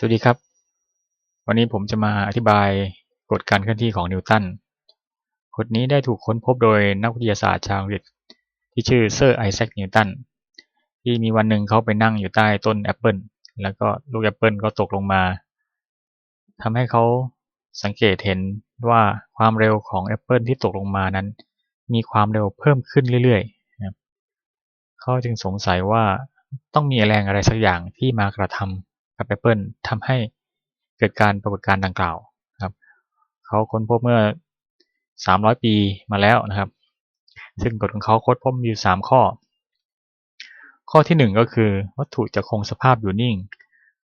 สวัสดีครับ วันนี้ผมจะมาอธิบายกฎการเคลื่อนที่ของนิวตัน กฎนี้ได้ถูกค้นพบโดยนักวิทยาศาสตร์ชาวอังกฤษที่ชื่อเซอร์ไอแซคนิวตัน ที่มีวันหนึ่งเขาไปนั่งอยู่ใต้ต้นแอปเปิลแล้วก็ลูกแอปเปิลก็ตกลงมาทำให้เขาสังเกตเห็นว่าความเร็วของแอปเปิลที่ตกลงมานั้น มีความเร็วเพิ่มขึ้นเรื่อยๆเขาจึงสงสัยว่าต้องมีแรงอะไรสักอย่างที่มากระทำ กับแอปเปิลทำให้เกิดการปรากฏการณ์ดังกล่าวครับเขาค้นพบเมื่อ 300 ปีมาแล้วนะครับ ซึ่งกฎของเขาค้นพบมีอยู่3ข้อ ข้อที่ 1 ก็คือวัตถุจะคงสภาพอยู่นิ่ง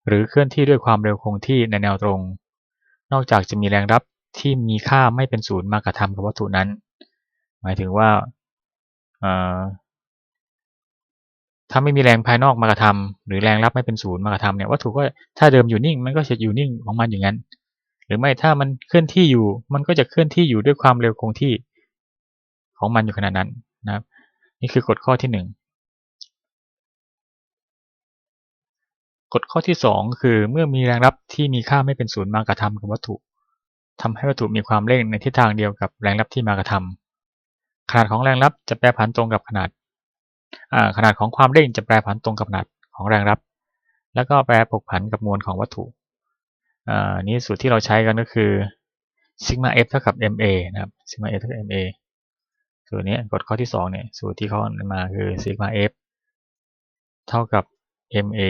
หรือเคลื่อนที่ด้วยความเร็วคงที่ในแนวตรง นอกจากจะมีแรงรับที่มีค่าไม่เป็นศูนย์มากระทำกับวัตถุนั้น หมายถึงว่า ถ้าไม่มีแรงภายนอกมากระทำหรือแรงรับไม่เป็นศูนย์มากระทำเนี่ยวัตถุก็ถ้าเดิมอยู่นิ่ง มันก็จะอยู่นิ่งของมันอย่างนั้น หรือไม่ถ้ามันเคลื่อนที่อยู่ มันก็จะเคลื่อนที่อยู่ด้วยความเร็วคงที่ของมันอยู่ขนาดนั้นนะครับ นี่คือกฎข้อที่หนึ่งกฎข้อที่สองคือเมื่อมีแรงรับที่มีค่าไม่เป็นศูนย์มากระทำกับวัตถุทำให้วัตถุมีความเร่งในทิศทางเดียวกับแรงรับที่มากระทำขนาดของแรงรับจะแปรผันตรงกับขนาด ขนาดของความเร่งจะแปรผันตรงกับขนาดของแรงรับ แล้วก็แปรผกผันกับมวลของวัตถุนี้สูตรที่เราใช้กันก็คือซิกมา f เท่ากับ ma นะครับซิกมา f เท่ากับ ma สูตรนี้กฎข้อที่2เนี่ยสูตรที่เขามาคือซิกมา f เท่ากับ ma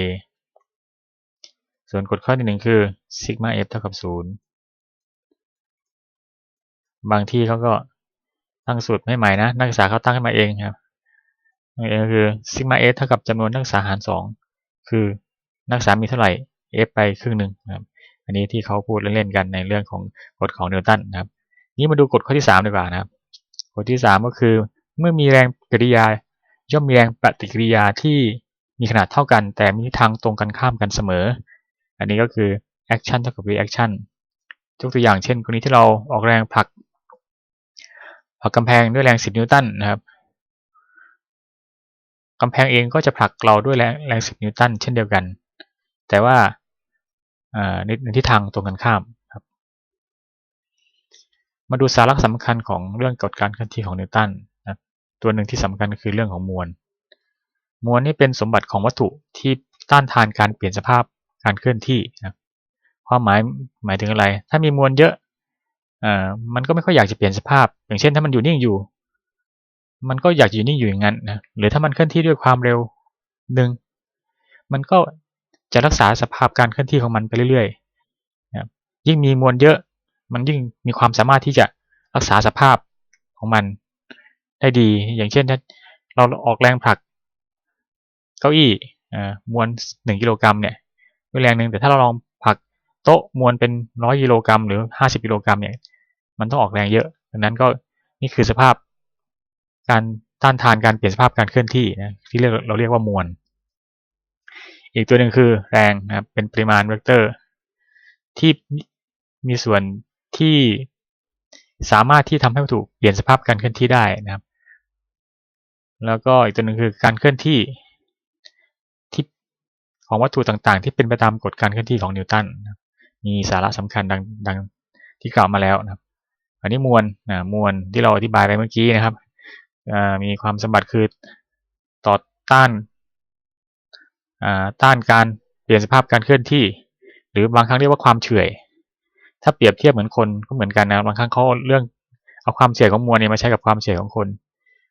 ส่วนกฎข้อที่หนึ่งคือซิกมา f เท่ากับ 0 บางที่เขาก็ตั้งสูตรไม่ใหม่นะ นักศึกษาเขาตั้งขึ้นมาเองครับ เองคือซิกมาเอเท่ากับจำนวนนักศึกษาหารสองคือนักศึกษามีเท่าไหร่ f ไปครึ่งหนึ่งนะครับ อันนี้ที่เขาพูดเล่นๆกันในเรื่องของกฎของนิวตันนะครับ นี้มาดูกฎข้อที่ 3 ดีกว่านะครับ กฎที่ 3 ก็คือ เมื่อมีแรงปฏิกิริยา ย่อมมีแรงปฏิกิริยาที่มีขนาดเท่ากัน แต่มีทางตรงกันข้ามกันเสมอ อันนี้ก็คือ action เท่ากับ reaction ยกตัวอย่างเช่นกรณีที่เราออกแรงผลักผลักกำแพงด้วยแรง 10 นิวตันนะครับ กำแพงเองก็จะผลักเราด้วยแรงแรงสิบนิวตันเช่นเดียวกัน แต่ว่าในในทิศทางตรงกันข้ามครับ มาดูสาระสำคัญของเรื่องกฎการเคลื่อนที่ของนิวตันนะตัวหนึ่งที่สำคัญคือเรื่องของมวล มวลนี่เป็นสมบัติของวัตถุที่ต้านทานการเปลี่ยนสภาพการเคลื่อนที่นะความหมายหมายถึงอะไร ถ้ามีมวลเยอะอ่ามันก็ไม่ค่อยอยากจะเปลี่ยนสภาพ อย่างเช่นถ้ามันอยู่นิ่งอยู่ มันก็อยากอยู่นิ่งอยู่อย่างนั้นนะหรือถ้ามันเคลื่อนที่ด้วยความเร็วหนึ่งมันก็จะรักษาสภาพการเคลื่อนที่ของมันไปเรื่อยๆนะยิ่งมีมวลเยอะ มันยิ่งมีความสามารถที่จะรักษาสภาพของมันได้ดี อย่างเช่นถ้าเราออกแรงผลัก เก้าอี้มวลหนึ่งกิโลกรัมเนี่ยด้วยแรงหนึ่งแต่ถ้าเราลองผลักโต๊ะมวลเป็นร้อยกิโลกรัมหรือห้าสิบกิโลกรัมเนี่ย มันต้องออกแรงเยอะ ดังนั้นก็นี่คือสภาพ การต้านทานการเปลี่ยนสภาพการเคลื่อนที่นะที่เรียกเราเรียกว่ามวล อีกตัวหนึ่งคือแรงนะครับเป็นปริมาณเวกเตอร์ ที่มีส่วนที่สามารถที่ทำให้วัตถุเปลี่ยนสภาพการเคลื่อนที่ได้นะครับ แล้วก็อีกตัวหนึ่งคือการเคลื่อนที่ที่ของวัตถุต่างๆ ที่เป็นไปตามกฎการเคลื่อนที่ของนิวตันมีสาระสำคัญดังดังที่กล่าวมาแล้วนะครับ อันนี้มวลนะมวลที่เราอธิบายไปเมื่อกี้นะครับ มีความสมบัติคือต่อต้านต้านการเปลี่ยนสภาพการเคลื่อนที่ หรือบางครั้งเรียกว่าความเฉื่อย ถ้าเปรียบเทียบเหมือนคนก็เหมือนกันนะบางครั้งเขาเรื่องเอาความเฉื่อยของมวลเนี่ยมาใช้กับความเฉื่อยของคน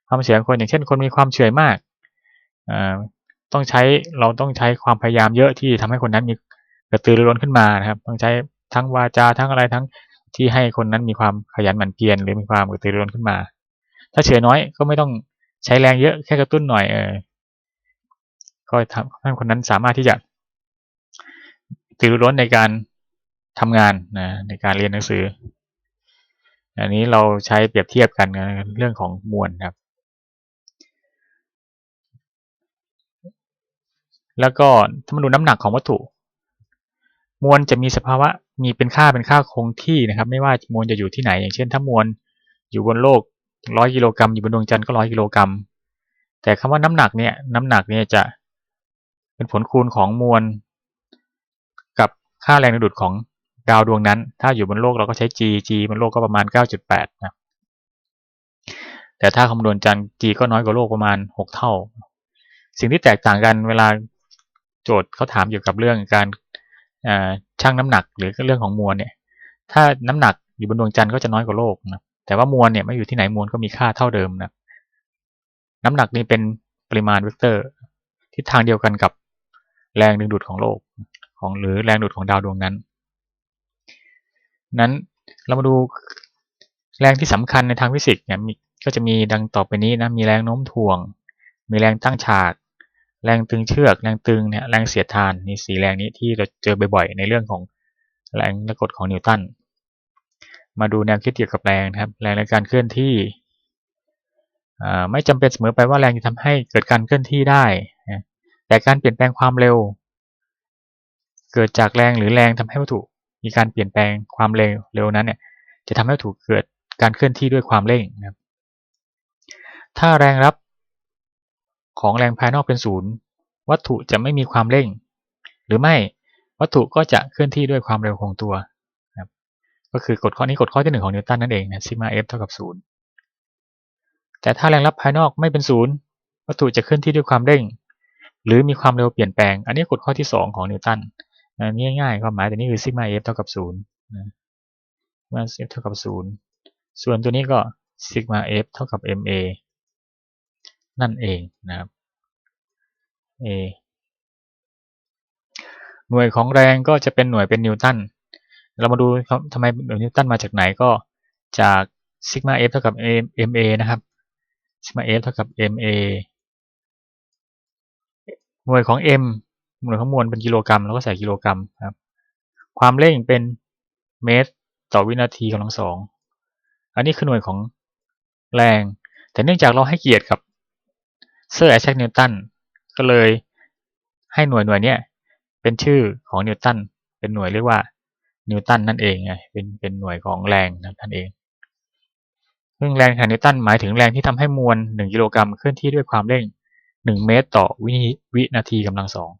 ความเฉื่อยของคนอย่างเช่น คนมีความเฉื่อยมากต้องใช้เราต้องใช้ความพยายามเยอะที่ทำให้คนนั้นมีกระตือรือร้นขึ้นมานะครับ ต้องใช้ทั้งวาจาทั้งอะไรทั้งที่ให้คนนั้นมีความขยันหมั่นเพียรหรือมีความกระตือรือร้นขึ้นมา ถ้าเฉื่อยน้อยก็ไม่ต้องใช้แรงเยอะแค่กระตุ้นหน่อยเออก็ทำให้คนนั้นสามารถที่จะตื่นร้นในการทำงานนะในการเรียนหนังสือ อันนี้เราใช้เปรียบเทียบกันเรื่องของมวลครับ แล้วก็ถ้ามาดูน้ำหนักของวัตถุ มวลจะมีสภาวะมีเป็นค่าเป็นค่าคงที่นะครับ ไม่ว่ามวลจะอยู่ที่ไหน อย่างเช่น ถ้ามวลอยู่บนโลก ร้อยกิโลกรัมอยู่บนดวงจันทร์ก็ร้อยกิโลกรัม แต่คำว่าน้ำหนักเนี่ยน้ำหนักเนี่ยจะเป็นผลคูณของมวล กับค่าแรงดึงดูดของดาวดวงนั้น ถ้าอยู่บนโลกเราก็ใช้ g g บนโลกก็ประมาณ 9.8นะแต่ถ้าคำนวณจันทร์ g ก็น้อยกว่าโลกประมาณ 6 เท่า สิ่งที่แตกต่างกันเวลาโจทย์เขาถามเกี่ยวกับเรื่องการชั่งน้ำหนักหรือเรื่องของมวลเนี่ย ถ้าน้ำหนักอยู่บนดวงจันทร์ก็จะน้อยกว่าโลกนะ แต่ว่ามวลเนี่ยไม่อยู่ที่ไหนมวลก็มีค่าเท่าเดิมนะน้ำหนักนี่เป็นปริมาณเวกเตอร์ทิศทางเดียวกันกับแรงดึงดูดของโลกของหรือแรงดูดของดาวดวงนั้น นั้นเรามาดูแรงที่สำคัญในทางฟิสิกส์เนี่ยก็จะมีดังต่อไปนี้นะมีแรงโน้มถ่วง มีแรงตั้งฉาก แรงตึงเชือก แรงตึงเนี่ยแรงเสียดทานนี่สีแรงนี้ที่เราเจอบ่อยๆในเรื่องของแรงและกฎของนิวตัน มาดูแนวคิดเกี่ยวกับแรงนะครับ แรงในการเคลื่อนที่ไม่จำเป็นเสมอไปว่าแรงจะทำให้เกิดการเคลื่อนที่ได้ แต่การเปลี่ยนแปลงความเร็ว เกิดจากแรงหรือแรงทำให้วัตถุมีการเปลี่ยนแปลงความเร็วเร็วนั้นเนี่ยจะทำให้วัตถุเกิดการเคลื่อนที่ด้วยความเร่งนะครับ ถ้าแรงรับของแรงภายนอกเป็นศูนย์วัตถุจะไม่มีความเร่ง หรือไม่วัตถุก็จะเคลื่อนที่ด้วยความเร็วคงตัว ก็คือกฎข้อนี้กฎข้อที่หนึ่งของนิวตันนั่นเองนะซิกมาเอฟเท่ากับศูนย์แต่ถ้าแรงรับภายนอกไม่เป็นศูนย์วัตถุจะเคลื่อนที่ด้วยความเร่ง หรือมีความเร็วเปลี่ยนแปลง อันนี้กฎข้อที่ 2 ของนิวตันนี่ง่ายๆความหมายแต่นี้คือซิกมาเอฟเท่ากับศูนย์นะมาเอฟเท่ากับศูนย์ส่วนตัวนี้ก็ซิกมาเอฟเท่ากับ ma นั่นเองนะครับ a หน่วยของแรงก็จะเป็นหน่วยเป็นนิวตัน เรามาดูทำไมหน่วยนิวตันมาจากไหนก็จากซิกมา f เท่ากับ ma นะครับซิกมา f เท่ากับ ma หน่วยของ m หน่วยของมวลเป็นกิโลกรัมเราก็ใส่กิโลกรัมครับ ความเร่งเป็นเมตรต่อวินาทีกำลังสอง อันนี้คือหน่วยของแรง แต่เนื่องจากเราให้เกียรติกับเซอร์ไอแซคนิวตันก็เลยให้หน่วยหน่วยนี้เป็นชื่อของนิวตันเป็นหน่วยเรียกว่า นิวตันนั่นเองไงเป็นเป็นหน่วยของแรงนั่นเอง ซึ่งแรงแห่งนิวตันหมายถึงแรงที่ทำให้มวล 1 กิโลกรัมเคลื่อนที่ด้วยความเร่ง 1 เมตรต่อวิวินาทีกำลังสอง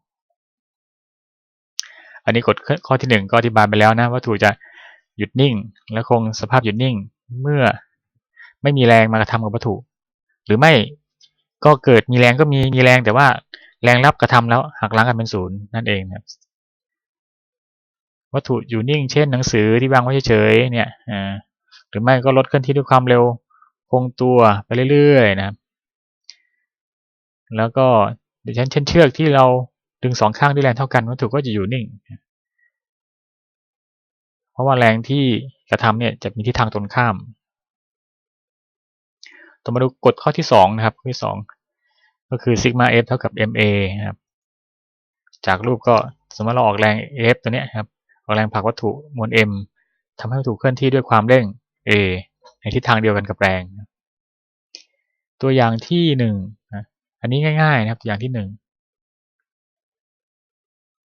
อันนี้กฎข้อที่ 1 ก็อธิบายไปแล้วนะว่าถูกจะหยุดนิ่ง และคงสภาพหยุดนิ่งเมื่อไม่มีแรงมากระทำกับวัตถุ หรือไม่ก็เกิดมีแรงก็มีมีแรงแต่ว่าแรงรับกระทำแล้วหักล้างกันเป็นศูนย์นั่นเองนะ วัตถุอยู่นิ่ง เช่นหนังสือที่วางไว้เฉยๆเนี่ยหรือไม่ก็ลดเคลื่อนที่ด้วยความเร็วคงตัวไปเรื่อยๆนะครับแล้วก็เช่นเช่นเชือกที่เราดึงสองข้างด้วยแรงเท่ากันวัตถุก็จะอยู่นิ่ง เพราะว่าแรงที่กระทำเนี่ยจะมีทิศทางตรงข้าม ต่อมาดูกฎข้อที่สองนะครับข้อที่สองก็คือซิกมา f เท่ากับ ma นะครับ จากรูปก็สมมติเราออกแรง f ตัวเนี้ยครับ แรงผลักวัตถุมวล m ทำให้วัตถุเคลื่อนที่ด้วยความเร่ง a ในทิศทางเดียวกันกับแรง ตัวอย่างที่หนึ่งนะอันนี้ง่ายๆนะครับ ตัวอย่างที่หนึ่ง